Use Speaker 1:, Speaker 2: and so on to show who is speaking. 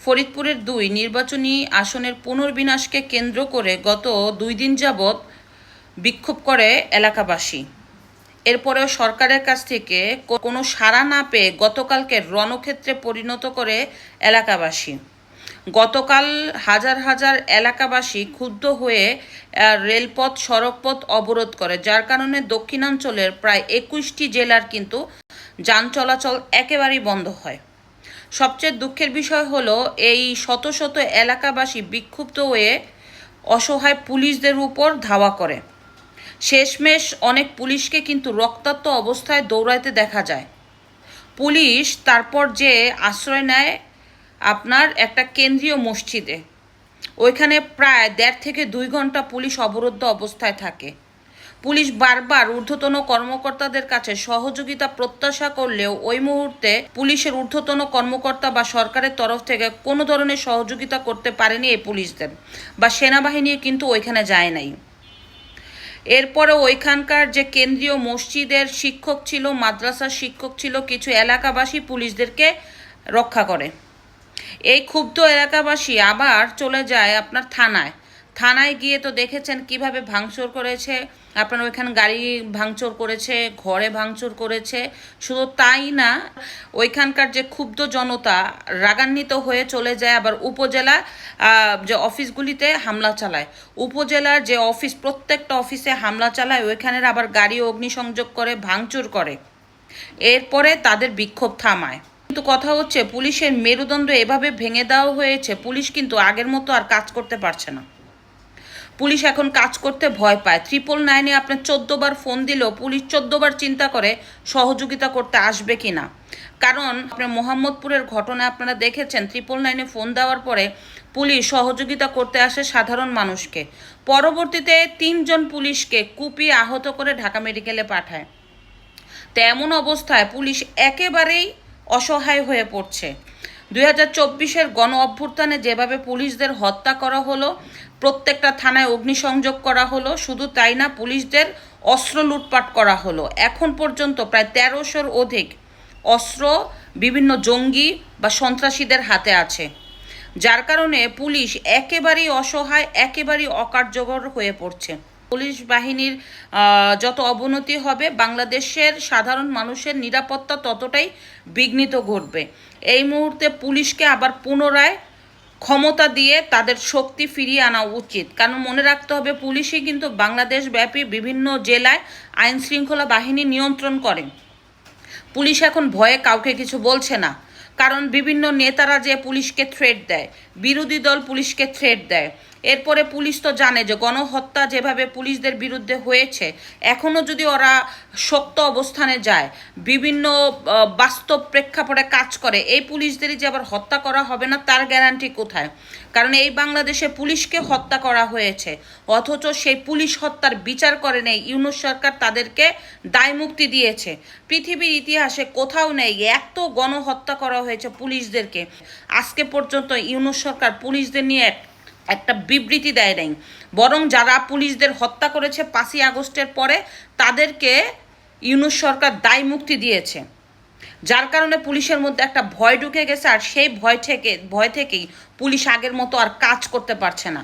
Speaker 1: ফরিদপুরের দুই নির্বাচনী আসনের পুনর্বিনাশকে কেন্দ্র করে গত দুই দিন যাবৎ বিক্ষোভ করে এলাকাবাসী। এরপরেও সরকারের কাছ থেকে কোনো সাড়া না পেয়ে গতকালকে রণক্ষেত্রে পরিণত করে এলাকাবাসী। গতকাল হাজার হাজার এলাকাবাসী ক্ষুব্ধ হয়ে রেলপথ, সড়কপথ অবরোধ করে, যার কারণে দক্ষিণাঞ্চলের প্রায় একুশটি জেলার কিন্তু যান চলাচল একেবারেই বন্ধ হয়। সবচেয়ে দুঃখের বিষয় হলো, এই শত শত এলাকাবাসী বিক্ষুব্ধ হয়ে অসহায় পুলিশদের উপর ধাওয়া করে। শেষমেশ অনেক পুলিশকে কিন্তু রক্তাক্ত অবস্থায় দৌড়াইতে দেখা যায়। পুলিশ তারপর যে আশ্রয় নেয় আপনার একটা কেন্দ্রীয় মসজিদে। ওইখানে প্রায় দেড় থেকে দুই ঘণ্টা পুলিশ অবরুদ্ধ অবস্থায় থাকে। পুলিশ বারবার ঊর্ধ্বতন কর্মকর্তাদের কাছে সহযোগিতা প্রত্যাশা করলেও ওই মুহূর্তে পুলিশের ঊর্ধ্বতন কর্মকর্তা বা সরকারের তরফ থেকে কোনো ধরনের সহযোগিতা করতে পারেনি এই পুলিশদের বা সেনাবাহিনী কিন্তু ওইখানে যায় নাই। এরপরে ওইখানকার যে কেন্দ্রীয় মসজিদের শিক্ষক ছিল, মাদ্রাসার শিক্ষক ছিল, কিছু এলাকাবাসী পুলিশদেরকে রক্ষা করে। এই ক্ষুব্ধ এলাকাবাসী আবার চলে যায় আপনার থানায়। থানায় গিয়ে তো দেখেছেন কীভাবে ভাঙচুর করেছে, আপনার ওইখানে গাড়ি ভাঙচুর করেছে, ঘরে ভাঙচুর করেছে, শুধু তাই না, ওইখানকার যে ক্ষুব্ধ জনতা রাগান্বিত হয়ে চলে যায়, আবার উপজেলা যে অফিসগুলিতে হামলা চালায়। উপজেলার যে অফিস, প্রত্যেকটা অফিসে হামলা চালায়, ওইখানের আবার গাড়ি অগ্নিসংযোগ করে, ভাঙচুর করে। এরপরে তাদের বিক্ষোভ থামায়। কিন্তু কথা হচ্ছে, পুলিশের মেরুদণ্ড এভাবে ভেঙে দেওয়া হয়েছে, পুলিশ কিন্তু আগের মতো আর কাজ করতে পারছে না। পুলিশ এখন কাজ করতে ভয় পায়। ত্রিপল নাইনে আপনার চোদ্দ বার ফোন দিলেও পুলিশ চোদ্দ বার চিন্তা করে সহযোগিতা করতে আসবে কি না কারণ আপনার মোহাম্মদপুরের ঘটনা আপনারা দেখেছেন ত্রিপল নাইনে ফোন দেওয়ার পরে পুলিশ সহযোগিতা করতে আসে সাধারণ মানুষকে। পরবর্তীতে তিনজন পুলিশকে কুপিয়ে আহত করে ঢাকা মেডিকেলে পাঠায়। তো এমন অবস্থায় পুলিশ একেবারেই অসহায় হয়ে পড়ছে। দুই হাজার চব্বিশের গণ অভ্যুত্থানে যেভাবে পুলিশদের হত্যা করা হলো, প্রত্যেকটা থানায় অগ্নিসংযোগ করা হলো, শুধু তাই না, পুলিশদের অস্ত্র লুটপাট করা হলো। এখন পর্যন্ত প্রায় তেরোশোর অধিক অস্ত্র বিভিন্ন জঙ্গি বা সন্ত্রাসীদের হাতে আছে। যার কারণে পুলিশ একেবারেই অসহায়, একেবারেই অকার্যকর হয়ে পড়ছে। পুলিশ বাহিনীর যত অবনতি হবে, বাংলাদেশের সাধারণ মানুষের নিরাপত্তা ততটাই বিঘ্নিত ঘটবে। এই মুহূর্তে পুলিশকে আবার পুনরায় ক্ষমতা দিয়ে তাদের শক্তি ফিরিয়ে আনা উচিত। কারণ মনে রাখতে হবে, পুলিশই কিন্তু বাংলাদেশ ব্যাপী বিভিন্ন জেলায় আইন শৃঙ্খলা বাহিনী নিয়ন্ত্রণ করে। পুলিশ এখন ভয়ে কাউকে কিছু বলছে না। কারণ বিভিন্ন নেতারা যে পুলিশকে থ্রেট দেয়, বিরোধী দল পুলিশকে থ্রেট দেয়। এরপরে পুলিশ তো জানে যে গণহত্যা যেভাবে পুলিশদের বিরুদ্ধে হয়েছে এখনও যদি ওরা শক্ত অবস্থানে যায়, বিভিন্ন বাস্তব প্রেক্ষাপটে কাজ করে, এই পুলিশদেরই যে আবার হত্যা করা হবে না, তার গ্যারান্টি কোথায়? কারণ এই বাংলাদেশে পুলিশকে হত্যা করা হয়েছে, অথচ সেই পুলিশ হত্যার বিচার করে নেই, ইউনুস সরকার তাদেরকে দায়মুক্তি দিয়েছে। পৃথিবীর ইতিহাসে কোথাও নেই, এত গণহত্যা করা হয়েছে পুলিশদেরকে। আজকে পর্যন্ত ইউনুস সরকার পুলিশদের নিয়ে একটা বিবৃতি দেয় নাই। বরং যারা পুলিশদের হত্যা করেছে পাঁচই আগস্টের পরে, তাদেরকে ইউনুস সরকার দায় মুক্তি দিয়েছে। যার কারণে পুলিশের মধ্যে একটা ভয় ঢুকে গেছে, আর সেই ভয় থেকে, ভয় থেকেই পুলিশ আগের মতো আর কাজ করতে পারছে না।